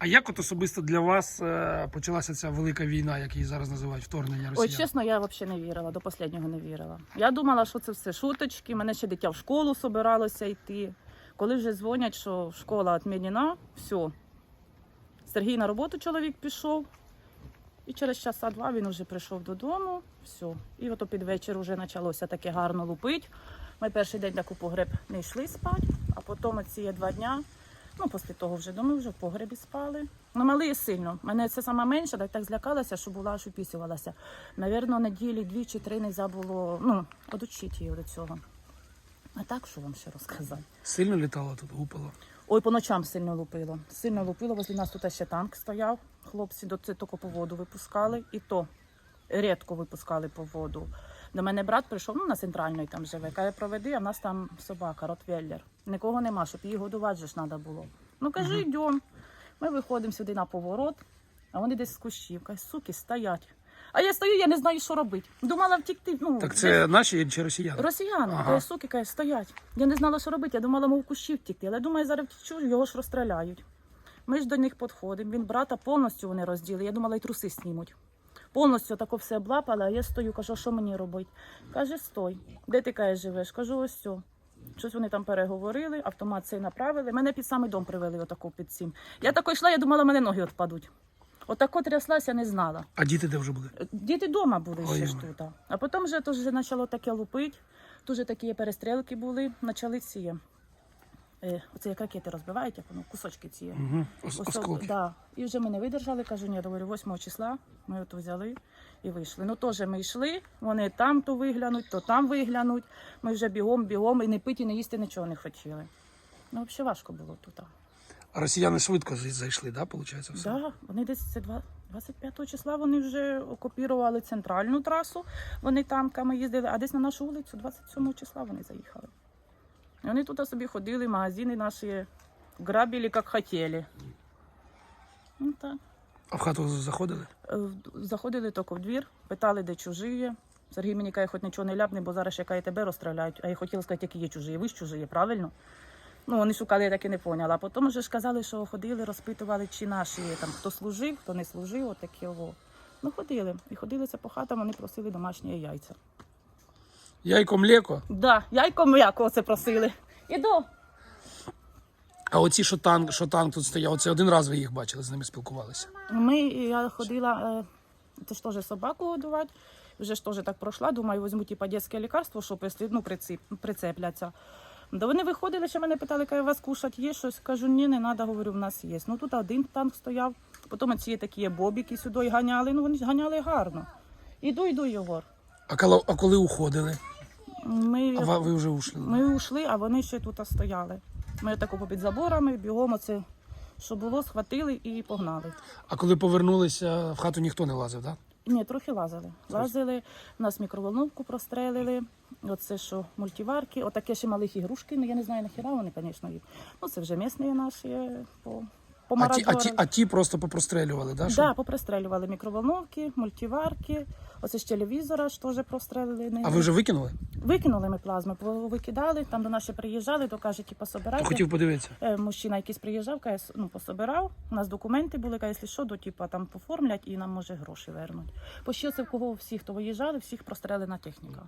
А як от особисто для вас е, почалася ця велика війна, як її зараз називають вторгнення Ой, росіян? чесно, я взагалі не вірила, до останнього не вірила. Я думала, що це все шуточки, мене ще дитя в школу собиралося йти. Коли вже дзвонять, що школа відмінена, все. Сергій на роботу чоловік пішов, і через часа два він вже прийшов додому, все. І ото під вечір вже почалося таке гарно лупить. Ми перший день так у погреб не йшли спати, а потім ці два дня, ну, після того вже думаю, вже в погребі спали. Ну, малий сильно. Мене це сама менша, так, так злякалася, що була, аж упісювалася. Навірно, неділі дві чи три не можна було ну, одучити її до цього. А так, що вам ще розказати? Сильно літало тут, гупало? Ой, по ночам сильно лупило. Сильно лупило. Возле нас тут ще танк стояв. Хлопці до це тільки по воду випускали, і то рідко випускали по воду. До мене брат прийшов, ну на центральної там живе. Каже, проведи, а в нас там собака, ротвейлер. Нікого нема, щоб її годувати же ж треба було. Ну кажи, йдемо. Ми виходимо сюди на поворот, а вони десь з кущів. Каже, суки, стоять. А я стою, я не знаю, що робити. Думала втікти. Ну, Так десь- це наші чи росіяни? Росіяни, Ага. каже, суки, каже, стоять. Я не знала, що робити. Я думала, мов в кущі втікти. Але думаю, зараз втічу, його ж розстріляють. Ми ж до них підходимо. Він брата повністю вони розділи. Я думала, і труси знімуть. Повністю тако все облапали, а я стою, кажу, що мені робити? Каже, стой. Де ти каже, живеш? Кажу, ось сьо. Щось вони там переговорили, автомат цей направили. Мене під самий дом привели, отако під цим. Я тако йшла, я думала, мене ноги відпадуть. Отако тряслася, не знала. А діти де вже були? Діти вдома були ще ж тут. А потім вже теж почало таке лупити, дуже такі перестрілки були, почали ці. Е, оце як ракети розбивають, як воно, кусочки ці. Угу. Ос- Ось, осколки. да. І вже ми не видержали, кажу, ні, говорю, 8 числа ми от взяли і вийшли. Ну теж ми йшли, вони там то виглянуть, то там виглянуть. Ми вже бігом, бігом і не пити, не їсти нічого не хотіли. Ну, взагалі важко було тут. А росіяни швидко зайшли, да, виходить, все? Да, вони десь це два- 25 числа вони вже окупірували центральну трасу, вони танками їздили, а десь на нашу вулицю 27 числа вони заїхали. Вони тут собі ходили, магазини наші грабили, як хотіли. Ну так. А в хату заходили? Е, Заходили тільки в двір, питали, де чужі. Сергій мені каже, хоч нічого не ляпне, бо зараз яка і тебе розстріляють. А я хотіла сказати, які є чужі. Ви ж чужі, правильно? Ну, вони шукали, я так і не поняла. А потім вже ж казали, що ходили, розпитували, чи наші там хто служив, хто не служив, отакі ого. Ну, ходили. І ходили це по хатам, вони просили домашні яйця. Яйко, млеко. Да, яйко м'яко це просили. Іду. А оці, що танк, що танк тут стояв, це один раз ви їх бачили, з ними спілкувалися. Ми, я ходила, е, це ж теж собаку годувати. Вже ж теж так пройшла, думаю, візьму типа дитяче лікарство, щоб якщо, ну, прицеп, прицепляться. Да вони виходили, ще мене питали, каже, у вас кушать є щось. Кажу, ні, не треба, говорю, в нас є. Ну тут один танк стояв, потім ці такі бобіки сюди ганяли, ну вони ж ганяли гарно. Іду, йду, Єгор. А коли, а коли уходили? Ми, А ва- ви вже ушли? ми ушли, а вони ще тут стояли. Ми тако попід заборами, бігом оце, що було, схватили і погнали. А коли повернулися, в хату ніхто не лазив, так? Ні, трохи лазили. Лазили, нас мікроволновку прострелили, оце що мультиварки, отаке ще малих ігрушки, ну я не знаю нахіра вони, звісно, їх. Ну це вже місні наші е, по, А ті, а, ті, а ті просто попрострелювали, да? Так, да, попристрелювали мікроволновки, мультиварки, оце ж телевізора ж теж прострелили. А ви вже викинули? Викинули ми плазми, викидали, там до нас ще приїжджали, то каже, типу, То собирайте. хотів подивитися. Е, Мужчина якийсь приїжджав, каже, ну, пособирав, у нас документи були, каже, якщо що, то типу, там поформлять і нам може гроші вернуть. Бо що це в кого всі, хто виїжджали, всіх прострелена техніка.